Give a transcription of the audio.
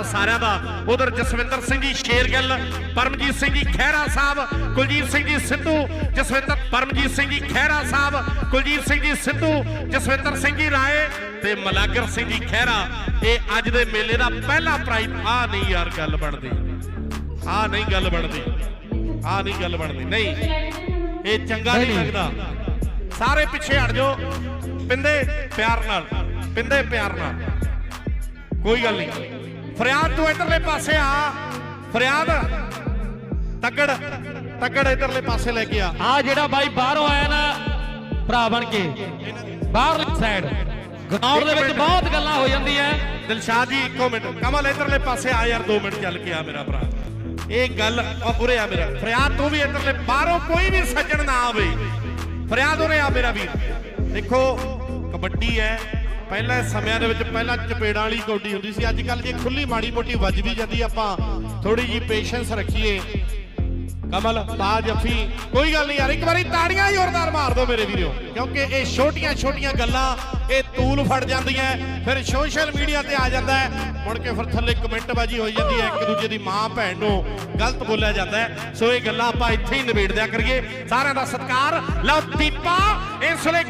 ਸਾਰਿਆਂ ਦਾ ਉਧਰ ਜਸਵਿੰਦਰ ਸਿੰਘ ਜੀ ਸ਼ੇਰਗਿੱਲ ਪਰਮਜੀਤ ਸਿੰਘ ਜੀ ਖਹਿਰਾ ਸਾਹਿਬ ਕੁਲਜੀਤ ਸਿੰਘ ਜੀ ਸਿੱਧੂ ਜਸਵਿੰਦਰ ਪਰਮਜੀਤ ਸਿੰਘ ਜੀ ਖਹਿਰਾ ਸਾਹਿਬ ਕੁਲਜੀਤ ਸਿੰਘ ਜੀ ਸਿੱਧੂ ਜਸਵਿੰਦਰ ਸਿੰਘ ਜੀ ਰਾਏ ਤੇ ਮਲਾਗਰ ਸਿੰਘ ਜੀ ਖਹਿਰਾ। ਇਹ ਅੱਜ ਦੇ ਮੇਲੇ ਦਾ ਪਹਿਲਾ ਪ੍ਰਾਈਜ਼। ਆ ਨਹੀਂ ਯਾਰ ਗੱਲ ਬਣਦੀ। ਆ ਨਹੀਂ ਗੱਲ ਬਣਦੀ। ਆ ਨਹੀਂ ਗੱਲ ਬਣਦੀ। ਨਹੀਂ ਇਹ ਚੰਗਾ ਨਹੀਂ। ਲੱਗਦਾ। ਸਾਰੇ ਪਿੱਛੇ ਹਟ ਜਾਓ। ਪਿੰਦੇ ਪਿਆਰ ਨਾਲ ਪਿੰਦੇ ਪਿਆਰ ਨਾਲ। ਕੋਈ ਗੱਲ ਨਹੀਂ। ਫਰਿਆਦ ਤੂੰ ਇਧਰਲੇ ਪਾਸੇ ਆ। ਫਰਿਆਦ। ਤੱਕੜ ਤੱਕੜ ਇਧਰਲੇ ਪਾਸੇ ਲੈ ਕੇ ਆ। ਆ ਜਿਹੜਾ ਬਾਈ ਬਾਹਰੋਂ ਆਇਆ ਨਾ ਭਰਾ ਬਣ ਕੇ। ਬਾਹਰਲੀ ਸਾਈਡ ਗਰਾਊਂਡ ਦੇ ਵਿੱਚ ਬਹੁਤ ਗੱਲਾਂ ਹੋ ਜਾਂਦੀਆਂ। ਦਿਲਸ਼ਾਦ ਜੀ ਇੱਕੋ ਮਿੰਟ। ਕਮਲ ਇਧਰਲੇ ਪਾਸੇ ਆ ਯਾਰ 2 ਮਿੰਟ ਚੱਲ ਕੇ ਆ ਮੇਰਾ ਭਰਾ। ਇਹ ਗੱਲ ਆ ਉਰੇ ਆ ਮੇਰਾ। ਫਰਿਆਦ ਤੂੰ ਵੀ ਇਧਰਲੇ ਬਾਹਰੋਂ ਕੋਈ ਵੀ ਸੱਜਣ ਨਾ ਆਵੇ। ਫਰਿਆਦ ਹੋ ਰਿਹਾ ਮੇਰਾ ਵੀਰ। ਦੇਖੋ, ਕਬੱਡੀ ਹੈ। ਪਹਿਲਾਂ ਸਮਿਆਂ ਦੇ ਵਿੱਚ ਪਹਿਲਾਂ ਚਪੇੜਾਂ ਵਾਲੀ ਕੌਡੀ ਹੁੰਦੀ ਸੀ। ਅੱਜ ਕੱਲ ਜੇ ਖੁੱਲੀ ਮਾੜੀ ਮੋਟੀ ਵੱਜ ਵੀ ਜਾਂਦੀ, ਆਪਾਂ ਥੋੜੀ ਜੀ ਪੇਸ਼ੈਂਸ ਰੱਖੀਏ। ਕਮਲ, ਤਾਜ, ਅਫੀ, ਕੋਈ ਗੱਲ ਨਹੀਂ ਯਾਰ, ਇੱਕ ਵਾਰੀ ਤਾੜੀਆਂ ਜ਼ੋਰਦਾਰ ਮਾਰ ਦਿਓ ਮੇਰੇ ਵੀਰੋ, ਕਿਉਂਕਿ ਇਹ ਛੋਟੀਆਂ ਛੋਟੀਆਂ ਗੱਲਾਂ, ਇਹ ਤੂਲ ਫੜ ਜਾਂਦੀਆਂ, ਫਿਰ ਸੋਸ਼ਲ ਮੀਡੀਆ ਤੇ ਆ ਜਾਂਦਾ ਹੈ। ਮੁੜ ਕੇ ਫਿਰ ਥੱਲੇ ਕਮੈਂਟ ਬਾਜੀ ਹੋਈ ਜਾਂਦੀ ਹੈ, ਇੱਕ ਦੂਜੇ ਦੀ ਮਾਂ ਭੈਣ ਨੂੰ ਗਲਤ ਬੋਲਿਆ ਜਾਂਦਾ ਹੈ। ਸੋ ਇਹ ਗੱਲਾਂ ਆਪਾਂ ਇੱਥੇ ਹੀ ਨਿਬੇੜ ਦਿਆ ਕਰੀਏ। ਸਾਰਿਆਂ ਦਾ ਸਤਿਕਾਰ, ਲਓ ਦੀਪਾ, ਇਸ ਲਈ